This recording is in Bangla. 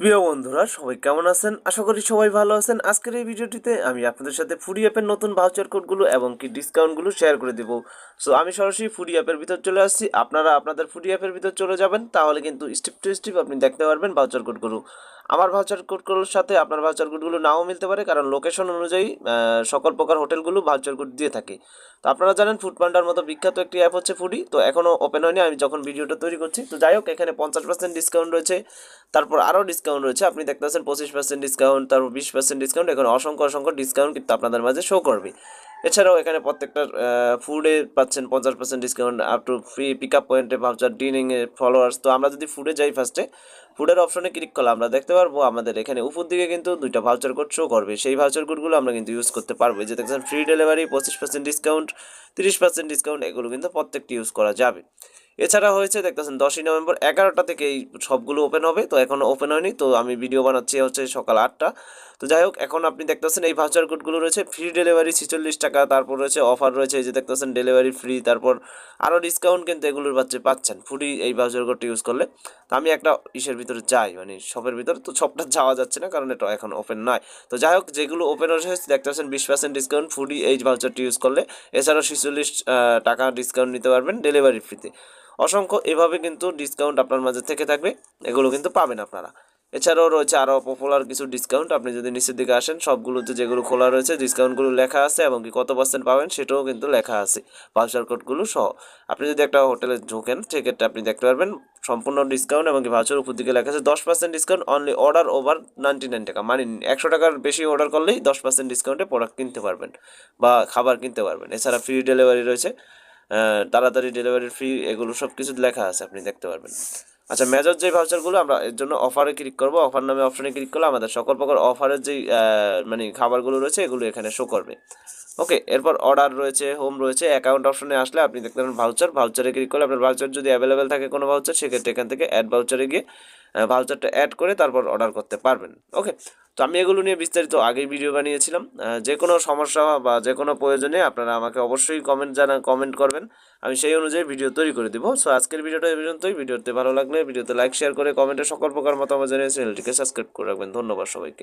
প্রিয় বন্ধুরা, সবাই কেমন আছেন? আশা করি সবাই ভালো আছেন। আজকের এই ভিডিওটিতে আমি আপনাদের সাথে ফুডি অ্যাপের নতুন ভাউচার কোডগুলো এবং কি ডিসকাউন্টগুলো শেয়ার করে দেবো। সো আমি সরাসরি ফুডি অ্যাপের ভিতর চলে আসছি। আপনারা আপনাদের ফুডি অ্যাপের ভিতর চলে যাবেন, তাহলে কিন্তু স্টেপ টু স্টেপ আপনি দেখতে পারবেন ভাউচার কোডগুলো আমার ভাউচার কোডগুলোর সাথে আপনার ভাউচার কোডগুলো নাও মিলতে পারে, কারণ লোকেশন অনুযায়ী সকল প্রকার হোটেলগুলো ভাউচার কোড দিয়ে থাকে। তো আপনারা জানেন ফুড পান্ডার মতো বিখ্যাত একটি অ্যাপ হচ্ছে ফুডি তো এখনও ওপেন হয়নি, আমি যখন ভিডিওটা তৈরি করছি, তো যাই হোক, এখানে পঞ্চাশ পার্সেন্ট ডিসকাউন্ট রয়েছে। তারপর আরও ডিসকাউন্ট রয়েছে। আপনি দেখতে পাচ্ছেন পঁচিশ পার্সেন্ট ডিসকাউন্ট তারপর বিশ পার্সেন্ট ডিসকাউন্ট এখন অসংখ্য অসংখ্য ডিসকাউন্ট কিন্তু আপনাদের মাঝে শো করবে। এছাড়াও এখানে প্রত্যেকটা ফুডে পাচ্ছেন পঞ্চাশ percent discount up to free pick up পয়েন্টে ভাউচার ডিনিংয়ে ফলোয়ার্স তো আমরা যদি ফুডে যাই ফার্স্টে ফুডের অপশনে ক্লিক করলে আমরা দেখতে পারব আমাদের এখানে উপর দিকে কিন্তু দুইটা ভাউচার কোড শো করবে। সেই ভাউচার কোডগুলো আমরা কিন্তু ইউজ করতে পারব। যে দেখছেন ফ্রি ডেলিভারি পঁচিশ পার্সেন্ট ডিসকাউন্ট তিরিশ পার্সেন্ট ডিসকাউন্ট এগুলো কিন্তু প্রত্যেকটি ইউজ করা যাবে। এছাড়া হয়েছে, দেখতেছেন, দশই নভেম্বর এগারোটা থেকে এই সবগুলো ওপেন হবে, তো এখনও ওপেন হয়নি, তো আমি ভিডিও বানাচ্ছি হচ্ছে সকাল আটটা। তো যাই হোক, এখন আপনি দেখতেছেন এই ভাউচার কোডগুলো রয়েছে ফ্রি ডেলিভারি ছেচল্লিশ টাকা, তারপর রয়েছে অফার রয়েছে, এই যে দেখতেছেন ডেলিভারি ফ্রি তারপর আরও ডিসকাউন্ট কিন্তু এগুলোর বাচ্চা পাচ্ছেন ফুডি এই ভাউচার কোডটি ইউজ করলে। তো আমি একটা ইসের ভিতরে যাই মানে শপের ভিতরে, তো সবটা যাওয়া যাচ্ছে না, কারণ এটা এখন ওপেন নয়। তো যাই হোক, যেগুলো ওপেন হয়েছে দেখতে পাচ্ছেন বিশ পার্সেন্ট ডিসকাউন্ট ফুডি এই ভাউচারটি ইউজ করলে। এছাড়াও ছেচল্লিশ টাকা ডিসকাউন্ট নিতে পারবেন ডেলিভারি ফ্রিতে অসংখ্য, এভাবে কিন্তু ডিসকাউন্ট আপনার মাঝে থেকে থাকবে, এগুলো কিন্তু পাবেন আপনারা। এছাড়াও রয়েছে আরও পপুলার কিছু ডিসকাউন্ট আপনি যদি নিচের দিকে আসেন, সবগুলোতে যেগুলো খোলা রয়েছে ডিসকাউন্টগুলো লেখা আছে এবং কি কত পার্সেন্ট পাবেন সেটাও কিন্তু লেখা আছে ভাউচার কোডগুলো সহ। আপনি যদি একটা হোটেলে ঢোকেন, সেক্ষেত্রে আপনি দেখতে পারবেন সম্পূর্ণ ডিসকাউন্ট এবং কি ভাউচার উপর দিকে লেখা আছে, দশ percent discount only order over ninety nine টাকা। মানে একশো টাকার বেশি অর্ডার করলেই দশ পার্সেন্ট ডিসকাউন্টে প্রোডাক্ট কিনতে পারবেন বা খাবার কিনতে পারবেন। এছাড়া ফ্রি ডেলিভারি রয়েছে। তাড়াতাড়ি ডেলিভারি ফ্রি এগুলো সব কিছু লেখা আছে, আপনি দেখতে পারবেন। আচ্ছা মেজর যে ভাউচারগুলো আমরা এর জন্য অফারে ক্লিক করব অফার নামে অপশনে ক্লিক করলে আমাদের সকল প্রকার অফারের যেই মানে খাবারগুলো রয়েছে, এগুলো এখানে শো করবে। ওকে এরপর অর্ডার রয়েছে হোম রয়েছে অ্যাকাউন্ট অপশনে আসলে আপনি দেখতে পারেন ভাউচার ভাউচারে ক্লিক করলে আপনার ভাউচার যদি অ্যাভেলেবেল থাকে কোনো ভাউচার সেক্ষেত্রে এখান থেকে অ্যাড ভাউচারে গিয়ে ভাউচারটা অ্যাড করে তারপর অর্ডার করতে পারবেন। ওকে তো আমি এগুলো নিয়ে বিস্তারিত আগেই ভিডিও বানিয়েছিলাম। যে কোনো সমস্যা বা যে কোনো প্রয়োজনে আপনারা আমাকে অবশ্যই কমেন্ট জানা কমেন্ট করবেন। আমি সেই অনুযায়ী ভিডিও তৈরি করে দেবো। সো আজকের ভিডিওটা এই পর্যন্তই। ভিডিওতে ভালো লাগলে ভিডিওতে লাইক শেয়ার করে কমেন্টে সকল প্রকার মতামত জানিয়ে চ্যানেলটিকে সাবস্ক্রাইব করে রাখবেন। ধন্যবাদ সবাইকে।